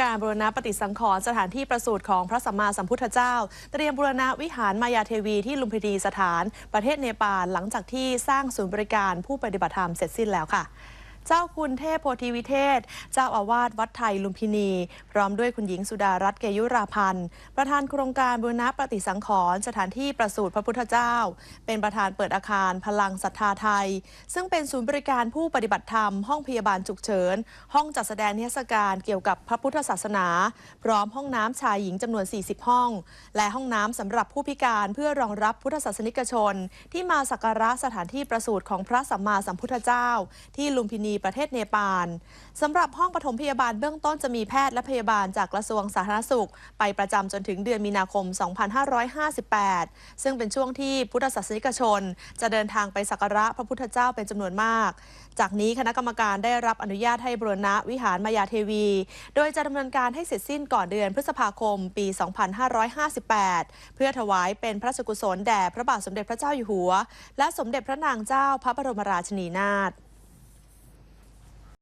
การบูรณะปฏิสังขรณ์สถานที่ประสูติของพระสัมมาสัมพุทธเจ้า เตรียมบูรณะวิหารมายาเทวีที่ลุมพินีสถาน ประเทศเนปาลหลังจากที่สร้างศูนย์บริการผู้ปฏิบัติธรรมเสร็จสิ้นแล้วค่ะ เจ้าคุณเทพโพธิวิเทศ เจ้าอาวาสวัดไทยลุมพินี พร้อมด้วยคุณหญิงสุดารัตน์เกยุราพันธ์ ประธานโครงการบูรณะปฏิสังขรณ์สถานที่ประสูติพระพุทธเจ้า เป็นประธานเปิดอาคารพลังศรัทธาไทย ซึ่งเป็นศูนย์บริการผู้ปฏิบัติธรรม ห้องพยาบาลฉุกเฉิน ห้องจัดแสดงนิทรรศการเกี่ยวกับพระพุทธศาสนา พร้อมห้องน้ำชายหญิงจำนวน 40 ห้อง และห้องน้ำสำหรับผู้พิการเพื่อรองรับพุทธศาสนิกชน ที่มาสักการะสถานที่ประสูติของพระสัมมาสัมพุทธเจ้า ที่ลุมพินีประเทศเนปาลสำหรับห้องปฐมพยาบาลเบื้องต้นจะมีแพทย์และพยาบาลจากกระทรวงสาธารณสุข ไปประจำจนถึงเดือนมีนาคม 2558 ซึ่งเป็นช่วงที่พุทธศาสนิกชน จะเดินทางไปสักการะพระพุทธเจ้าเป็นจำนวนมาก จากนี้คณะกรรมการได้รับอนุญาตให้บรณะวิหารมายาเทวี โดยจะดำเนินการให้เสร็จสิ้นก่อนเดือนพฤษภาคมปี 2558 เพื่อถวายเป็นพระราชกุศลแด่พระบาทสมเด็จพระเจ้าอยู่หัว และสมเด็จพระนางเจ้าพระบรมราชินีนาถ